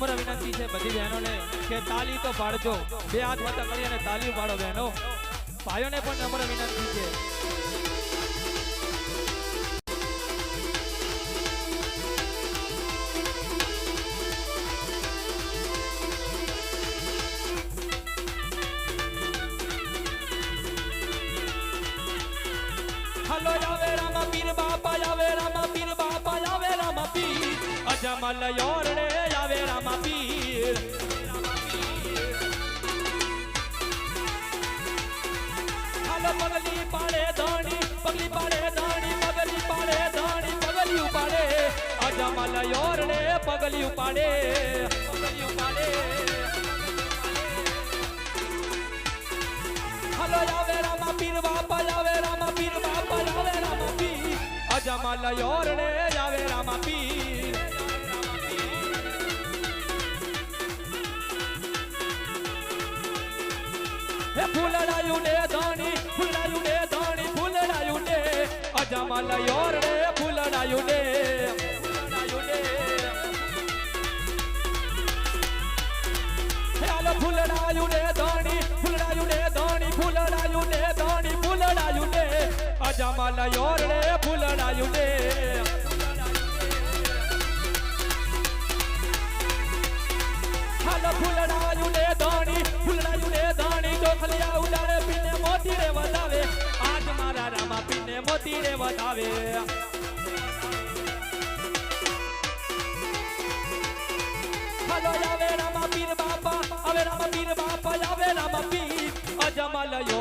નમ્ર વિનંતી છે બધી બહેનોને કે તાલી તો પાડજો. બે હાથ વાતા કરી અને તાલી પાડો બહેનો. ભાઈઓને પણ નમ્ર વિનંતી છે. હલો યોરડે પગલી ઉપાડે પગલી ઉપાડે હલો, આવે રામા પીર બાપા આવે રામા પીર બાપા આવે રામા પીર. અજમલ યોરડે આવે રામા પીર. હે ફૂલડાયું ને ધણી ફૂલડાયું ને ધણી ફૂલડાયું ને અજમલ યોરડે ફૂલડાયું ને ધણી ફૂલડાયું ને ધણી ફૂલડાયું ને ધણી ફૂલડાયું ને અજમલ ફૂલડાયું ને ધણી ફૂલડાયું ને ધણી ડોખલિયા ઉડાડે પીને મોતી વધાવે. આજ રામા પીને મોતી રે વધાવે. અજમલ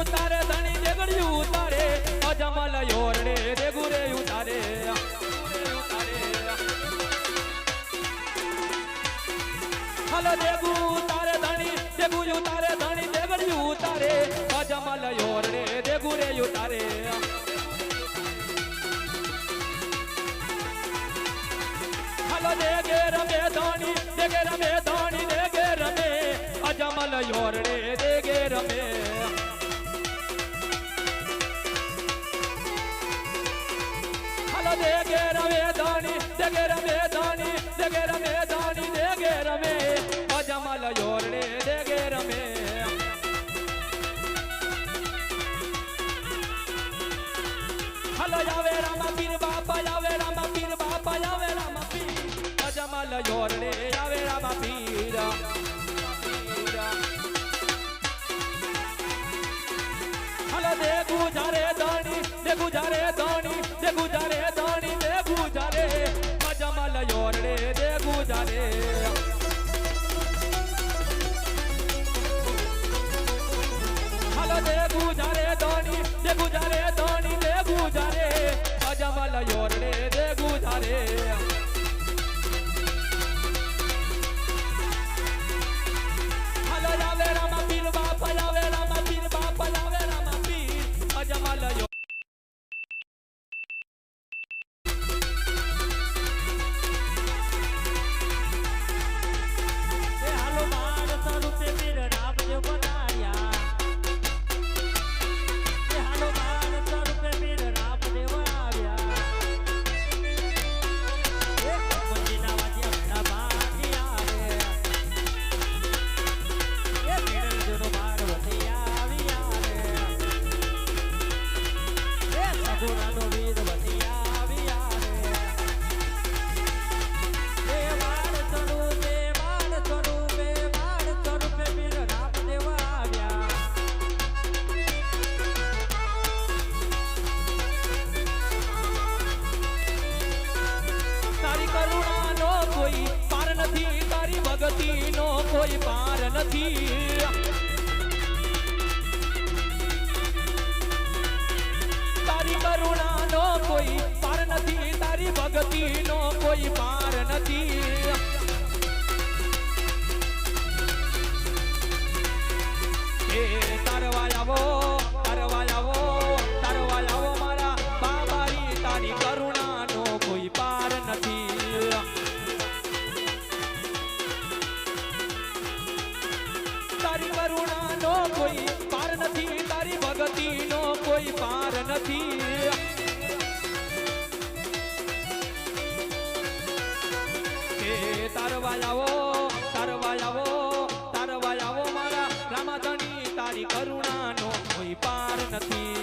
ઉતારે, ધણી દેગડ્યું ઉતારે, અજમલ યોરડે રેગુરે ઉતારે. હલો દેગુ ઉતારે, ધણી દેગુ ઉતારે, ધણી દેગડ્યું ઉતારે, અજમલ યોરડે દેગુરે ઉતારે. હલો દેગે રમે, ધણી દેગે રમે, ધણી દેગે રમે, અજમલ યોરડે દેગે રમે. zagueira mesmo. તારી કરુણાનો કોઈ પાર નથી, તારી ભગતીનો કોઈ પાર નથી. તારી કરુણાનો કોઈ પાર નથી, તારી ભગતીનો કોઈ પાર નથી. Nothing.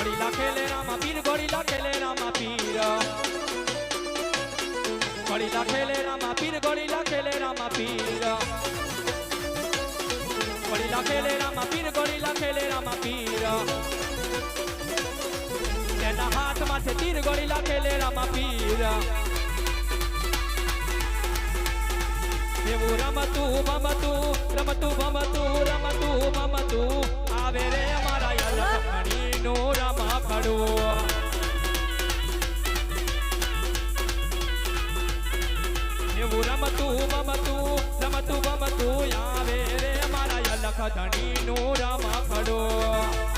ઘડી લાખેલે રામા પીર ઘડી લાખેલે રામા પીર. ઘડી લાખેલે રામા પીર ઘડી લાખેલે રામા પીર. ઘડી લાખેલે રામા પીર ઘડી લાખેલે રામા પીર. એના હાથમાં છે તીર ઘડી લાખેલે રામા પીર. એવું રમતું, ભમતું ધણી નું રમા પડું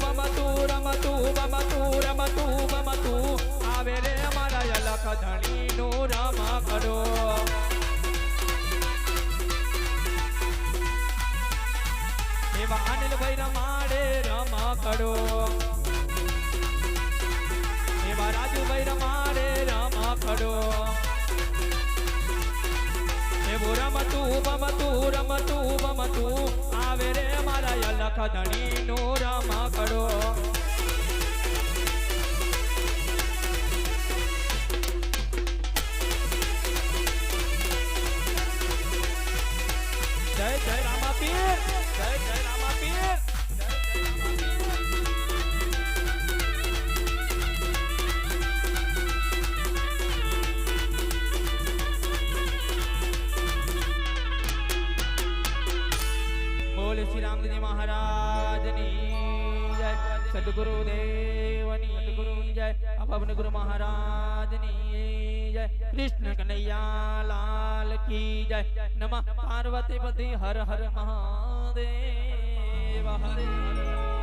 બમતું રમતું બમતું રમતું બમતું આવે રે મારા યલખ ધણી નું રમા કરો એવા અનિલભાઈ રમાડે રમા કરો એવા રાજુભાઈ રમાડે રમા કરો એવું રમતું યલખ ધણી નું રમા કરો જય જય રામા સદગુરુ દેવની જય અભવન ગુરુ મહારાજની જય કૃષ્ણ કનૈયા લાલ કી જય નમઃ પાર્વતી પતિ હર હર મહાદેવ હરે